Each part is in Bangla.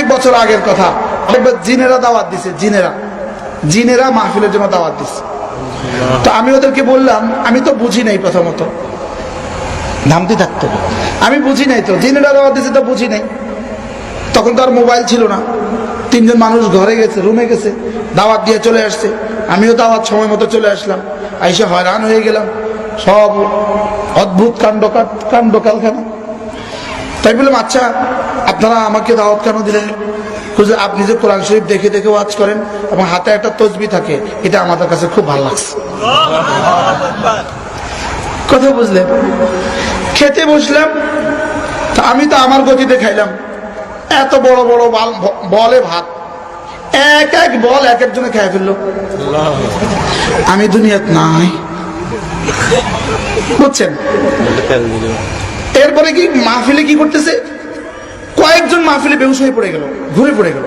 অনেক বছর আগের কথা। একবার জিনেরা দাওয়াত দিছে, জিনেরা। জিনেরা মাহফিলের জন্য দাওয়াত দিছে। তো আমি ওদেরকে বললাম, আমি তো বুঝি নাই প্রথমত। নামতে থাকতো। আমি বুঝি নাই তো, জিনেরা দাওয়াত দিছে তো বুঝি নাই। তখন তো আর মোবাইল ছিল না। তিনজন মানুষ ঘরে গেছে, রুমে গেছে, দাওয়াত দিয়ে চলে আসছে। আমিও দাওয়াত সময় মতো চলে আসলাম। আইসে হয়রান হয়ে গেলাম। সব অদ্ভুত কাণ্ড কাণ্ড কারখানা। তাই বললাম আচ্ছা আপনারা আমাকে দাওয়াত কেন দিলেন? আপনি যে কোরআন শরীফ দেখে দেখে ওয়াজ করেন এবং হাতে একটা তসবি থাকে, এটা আমাদের কাছে খুব ভালো লাগছে। কথা বুঝলেন? খেতে বসলাম আমি তো আমার গতিতে খাইলাম। এত বড় বড় বলে ভাত। এক এক বল এক একজনে খেয়ে ফেলল। আমি দুনিয়াত নাই। বুঝছেন? এরপরে কি মাহফিলে কি করতেছে? কয়েকজন মাহফিলে বেহুশ হয়ে পড়ে গেল, ঘুরে পড়ে গেল।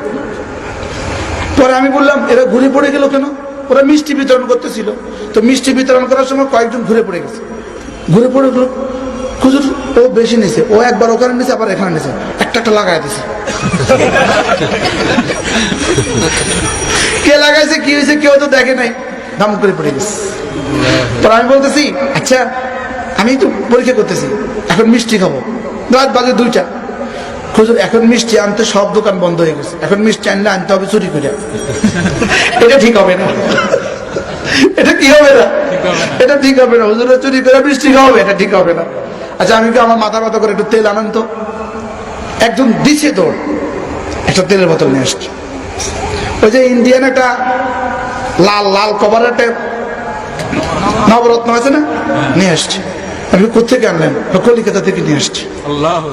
পরে আমি বললাম, এরা ঘুরে পড়ে গেল কেন? ওরা মিষ্টি বিতরণ করতেছিল। তো মিষ্টি বিতরণ করার সময় কয়েকজন ঘুরে পড়ে গেছে। ঘুরে পড়ে গেল। হুজুর, ও বেশি নিছে, ও একবার ওখানে নিছে, আবার এখানে নিছে। একটা একটা লাগাই দিছে। কে লাগাইছে, কি হয়েছে কেউ তো দেখে নাই। দাম করে পড়ে গেছে। তো আমি বলতেছি আচ্ছা আমি তো পরীক্ষা করতেছি, এখন মিষ্টি খাব। রাত বাজে দুইটা। খুঁজুর এখন মিষ্টি আনতে সব দোকান বন্ধ হয়ে গেছে। এখন মিষ্টি আনলে আনতে হবে চুরি করে। এটা ঠিক হবে না। এটা কি হবে না? এটা ঠিক হবে না। হুজুরে চুরি করে মিষ্টি খাওয়াবে এটা ঠিক হবে না। আচ্ছা আমি কি আমার মাথা ব্যথা করে একটু তেল আনান তো? একজন দিছে দৌড়। একটা তেলের বোতল নিয়ে আসছে। ওই যে ইন্ডিয়ান একটা লাল লাল কভার একটা নবরত্ন আছে না? নিয়ে আসছে। আমি কোথেকে আনলেন? কলিকাতা থেকে নিয়ে আসছি। আল্লাহ